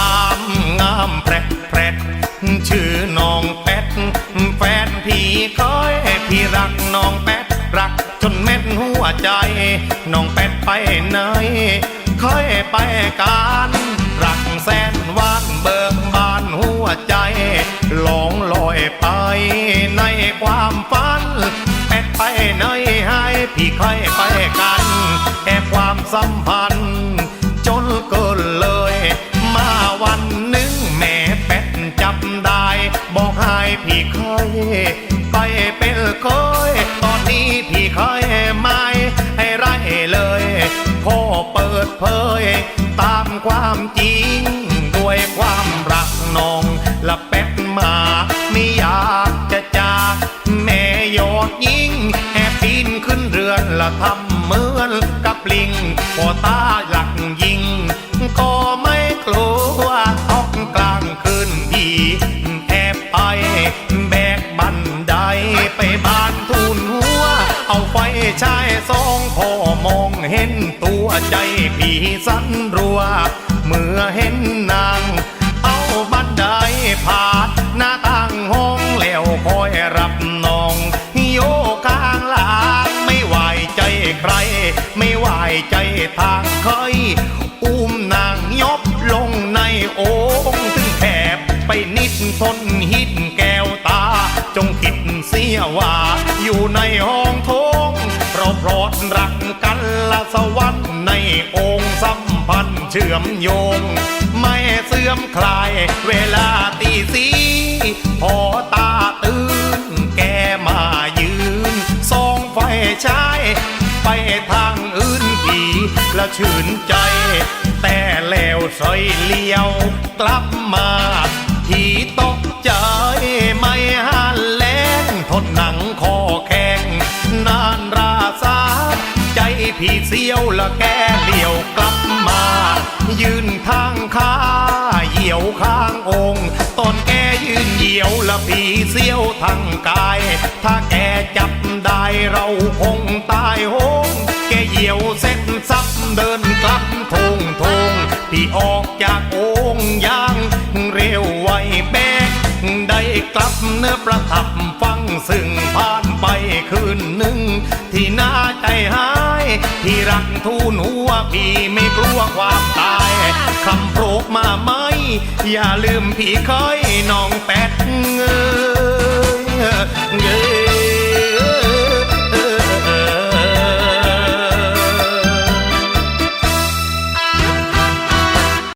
ามงามแปรดแปรดชื่อน้องแป๊ดแฟนพี่คอยพี่รักน้องแป๊ดรักจนเม็ดหัวใจ น้องแป๊ดไปไหนคอยไปการรักแสนหวานเบิกบานหัวใจหลงลอยไปในความฝันแปดไปไหนให้พี่คอยไปกันแค่ความสัมพันธ์ ไปเป็นเคยตอนนี้พี่เคยไม่ให้ไรเลยขอเปิดเผย ตามความจริง ด้วยความรักน้องและเป็ดมาไม่อยากจะจากแม่ยอดยิงแอบปีนขึ้นเรือนละทำเหมือนกับลิงพอตา ไฟฉายสองพ่อมองเห็นตัวใจพี่สันรัว เมื่อเห็นนาง เอาบันไดผานหน้าต่างห้องแล้วคอยรับน้อง โยกกลางหลางไม่ไหวใจใคร ไม่ไหวใจทางเคยอุ้มนางยบลงในโอ่งถึงแคบไปนิดทนหิดแก้วตา จงคิดเสียว่าอยู่ในห้อง พรอดรักกันละสวรรค์ในองค์สัมพันธ์เชื่อมโยง ไม่เสื่อมคลายเวลาตีสีพอตาตื่นแกมายืนส่องไฟฉายไปทางอื่นผีละชื่นใจ แต่แล้วสอยเลี้ยวกลับมา พี่เสียวละแกเลี้ยวกลับมา ยืนทางข้าเหี่ยวข้างองค์ตอนแกยืนเหี่ยวละพี่เสียวทางกาย ถ้าแกจับได้เราคงตายโหงแกเหี่ยวเส้นซับเดินกลับทงทงพี่ออกจากองค์ยางเร็วไวแบกได้กลับเนื้อประทับฟังซึ่งผ่านไปคืนหนึ่งที่น่าใจหา ที่รักทูนัวพี่ไม่กลัวความตายคำโปรกมาไหม อย่าลืมพี่เคยน้องแปดเงยเงย